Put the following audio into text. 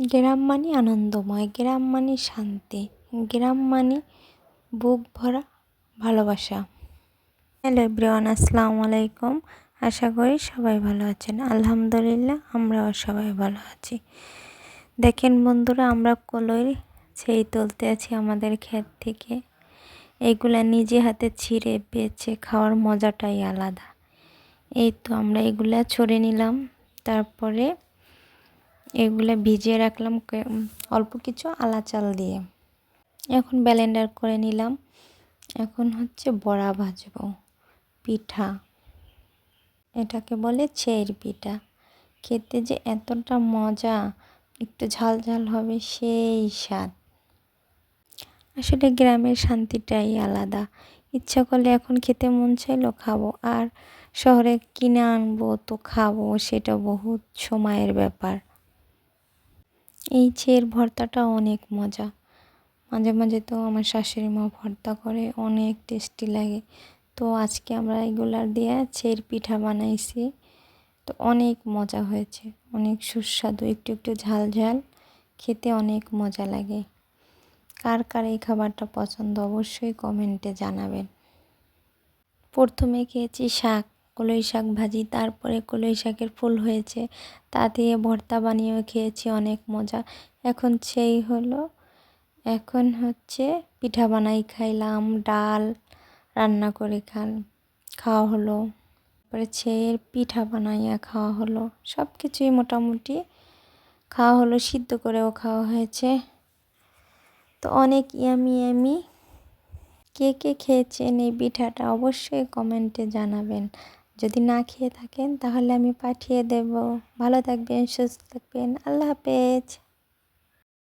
গ্রাম মানে আনন্দময়, গ্রাম মানে শান্তি, গ্রাম মানে বুক ভরা ভালোবাসা। হ্যালো এভরিওয়ান, আসসালামু আলাইকুম। আশা করি সবাই ভালো আছেন। আলহামদুলিল্লাহ, আমরাও সবাই ভালো আছি। দেখেন বন্ধুরা, আমরা কলই সেই তুলতে আছি আমাদের ক্ষেত থেকে। এইগুলা নিজে হাতে ছিঁড়ে বেছে খাওয়ার মজাটাই আলাদা। এই তো আমরা এগুলা ছড়ে নিলাম। তারপরে এগুলা ভিজিয়ে রাখলাম অল্প কিছু আলা চাল দিয়ে। এখন ব্যালেন্ডার করে নিলাম। এখন হচ্ছে বড়া ভাজবো। পিঠা। এটাকে বলে চের পিঠা। খেতে যে এতটা মজা, একটু ঝাল ঝাল হবে সেই স্বাদ। আসলে গ্রামের শান্তিটাই আলাদা। ইচ্ছা করলে এখন খেতে মন চাইলো খাব। আর শহরে কিনে আনব তো খাব, সেটা বহুত সময়ের ব্যাপার। এই চের ভর্তাটা অনেক মজা। মাঝে মাঝে তো আমার শাশুড়ি মা ভর্তা করে, অনেক টেস্টি লাগে। তো আজকে আমরা এগুলার দিয়ে চের পিঠা বানাইছি। তো অনেক মজা হয়েছে, অনেক সুস্বাদু, একটু একটু ঝাল ঝাল, খেতে অনেক মজা লাগে। কার কার এই খাবারটা পছন্দ অবশ্যই কমেন্টে জানাবেন। প্রথমে খেয়েছি শাক। কলই শাক ভাজি, তারপরে কলই শাকের ফুল হয়েছে। তা দিয়ে ভর্তা বানিয়েও খেয়েছি, অনেক মজা। এখন সেই হলো, এখন হচ্ছে পিঠা বানাই, খাইলাম, ডাল রান্না করে খান, খাওয়া হলো। তারপরে ছেয়ের পিঠা বানাইয়া খাওয়া হলো। সব কিছুই মোটামুটি খাওয়া হলো, সিদ্ধ করেও খাওয়া হয়েছে। তো অনেক ইয়ামি ইয়ামি কে কে খেয়েছেন এই পিঠাটা অবশ্যই কমেন্টে জানাবেন। যদি না খেয়ে থাকেন তাহলে আমি পাঠিয়ে দেব। ভালো থাকবেন সুস্থ থাকবেন। আল্লাহ হাফেজ।